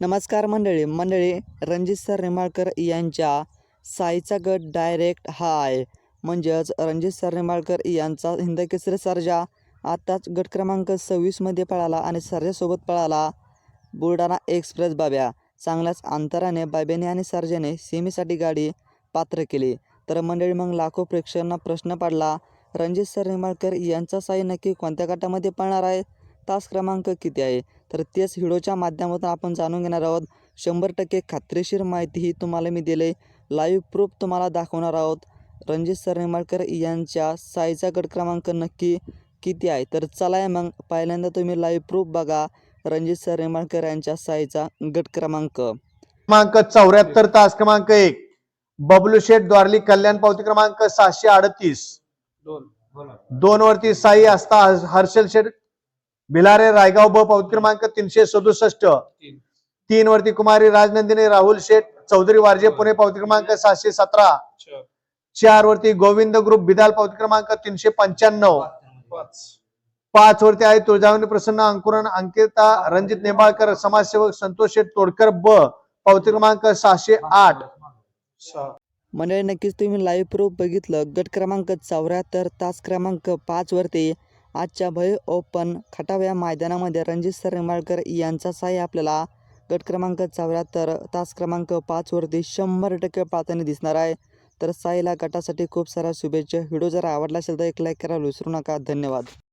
नमस्कार मंडळी. मंडळी रणजित सर निंबाळकर यांच्या साईचा गट डायरेक्ट हा आहे म्हणजेच रणजित सर निंबाळकर यांचा हिंदकेसरी सर्जा आत्ताच गट क्रमांक सव्वीसमध्ये पळाला आणि सर्जासोबत पळाला बुलढाणा एक्सप्रेस बाब्या. चांगल्याच अंतराने बाब्याने आणि सर्जाने सेमीसाठी गाडी पात्र केली. तर मंडळी मग लाखो प्रेक्षकांना प्रश्न पडला रणजित सर निंबाळकर यांचा साई नक्की कोणत्या गटामध्ये पळणार आहे? तास क्रमांक किती आहे? तर तेच व्हिडिओच्या माध्यमातून आपण जाणून घेणार आहोत. शंभर टक्के खात्रीशीर माहिती ही तुम्हाला मी दिले लाईव्ह प्रूफ तुम्हाला दाखवणार आहोत. रणजित सर निंबाळकर यांच्या साईचा गट क्रमांक नक्की किती आहे? तर चला मग. पहिल्यांदा तुम्ही लाईव्ह प्रूफ बघा. रणजित सर निंबाळकर यांच्या साईचा गट क्रमांक. क्रमांक चौऱ्याहत्तर तास क्रमांक एक. बबलू शेठ द्वारली कल्याण पावती क्रमांक सहाशे अडतीस. दोन. वरती साई असता हर्षल शेठ भिलारे रायगाव ब पावती क्रमांक तीनशे सदुसष्ट. तीन. वरती कुमारी राजनंदिनी राहुल शेठ चौधरी वारजे पुणे पावती क्रमांक सहाशे सतरा. चार वरती गोविंद ग्रुप बिदाल पावती क्रमांक तीनशे पंच्याण्णव. पाच. पाच वरती आहे तुळजावणी प्रसन्न अंकुरन अंकिता रणजित नेबाळकर समाजसेवक संतोष शेठ तोडकर ब पावती क्रमांक सहाशे आठ. मंडळी नक्कीच तुम्ही लाईव्ह प्रूफ बघितलं. गट क्रमांक चौऱ्याहत्तर तास क्रमांक पाचवरती आजच्या भय ओपन खटाव या मैदानामध्ये रणजित सर यांचा साई आपल्याला. गट क्रमांक चौऱ्याहत्तर तास क्रमांक पाचवरती शंभर टक्के पाळताना दिसणार आहे. तर साईला गटासाठी खूप साऱ्या शुभेच्छा. व्हिडिओ जर आवडला असेल तर एक लाईक करायला विसरू नका. धन्यवाद.